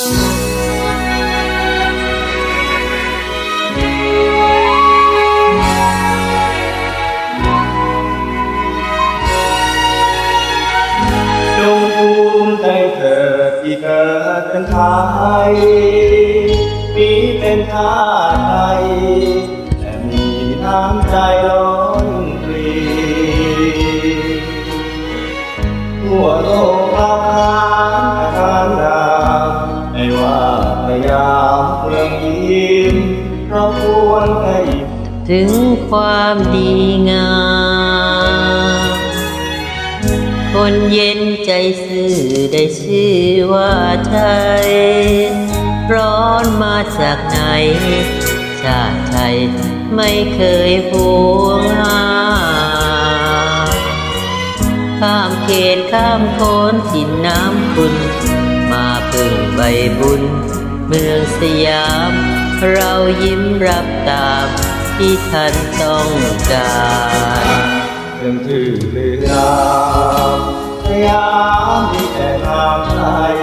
จงภูมิใจเธอที่เกิดเป็นไทยมีเป็นท่าไทยแต่มีน้ำใจล้นปรีทั่วโลกอาหาร ถึงความดีงาม คนเย็นใจซื่อได้ชื่อว่าไทย ร้อนมาจากไหน ชาติไทยไม่เคยพวงหาข้ามเขตข้ามโคนถิ่นน้ำคุณ มาพึ่งใบบุญ เมืองสยาม เรายิ้มรับตาม ที่ท่านต้องการเรื่องชื่อเรือนามสยามมีแต่นามไทย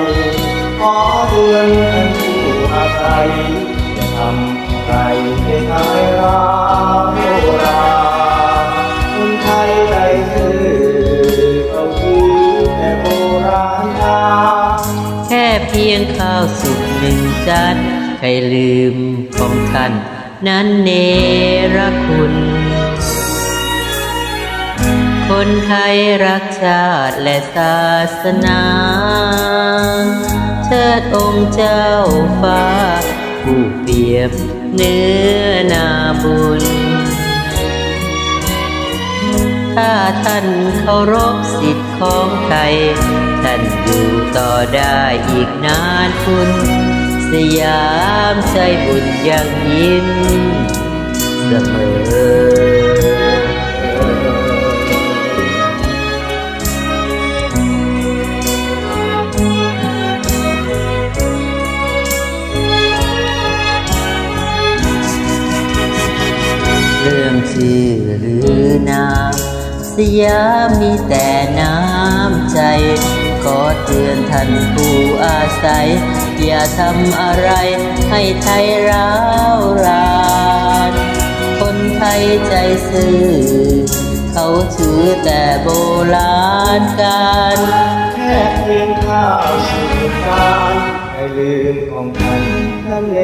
ขอเดือนท่านผู้อาศัยอย่าทำใครให้ทายร้าวโบราณคนไทยใจซื่อเขาคือแต่โบราณกาแค่เพียงข้าวสุกหนึ่งจานใครลืมของท่าน นั้นเนรคุณ คนไทยรักชาติและศาสนา เชิดองค์เจ้าฟ้า ผู้เปรียบเนื้อนาบุญ ถ้าท่านเคารพสิทธิ์ของใครท่านอยู่ต่อได้อีกนานคุณ สยามใจบุญยังยิ้มเสมอเรื่องชื่อหรือนามสยามมีแต่น้ำใจ ขอเตือนท่านผู้อาศัย อย่าทำอะไรให้ไทยร้าวรานคนไทยใจซื่อ เขาถือแต่โบราณการแค่เพียงข้าวสุกานให้ลืมของท่านนั้นเล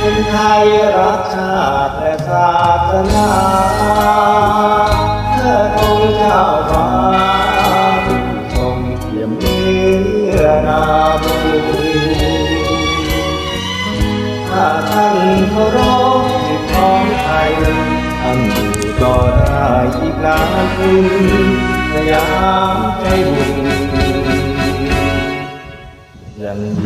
คนไทยรักชาติและศาสนา เพื่อองเจ้าฟ้าทรงเทียมเนื้อนาบุถ้าท่านเคารพสิทธิของไทยท่านอยู่ต่อได้อีกนานคุณสยามใจบุญยัง